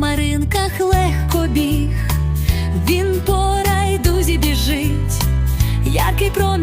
хмаринках легко біг, він по райдузі біжить, яркий промінь.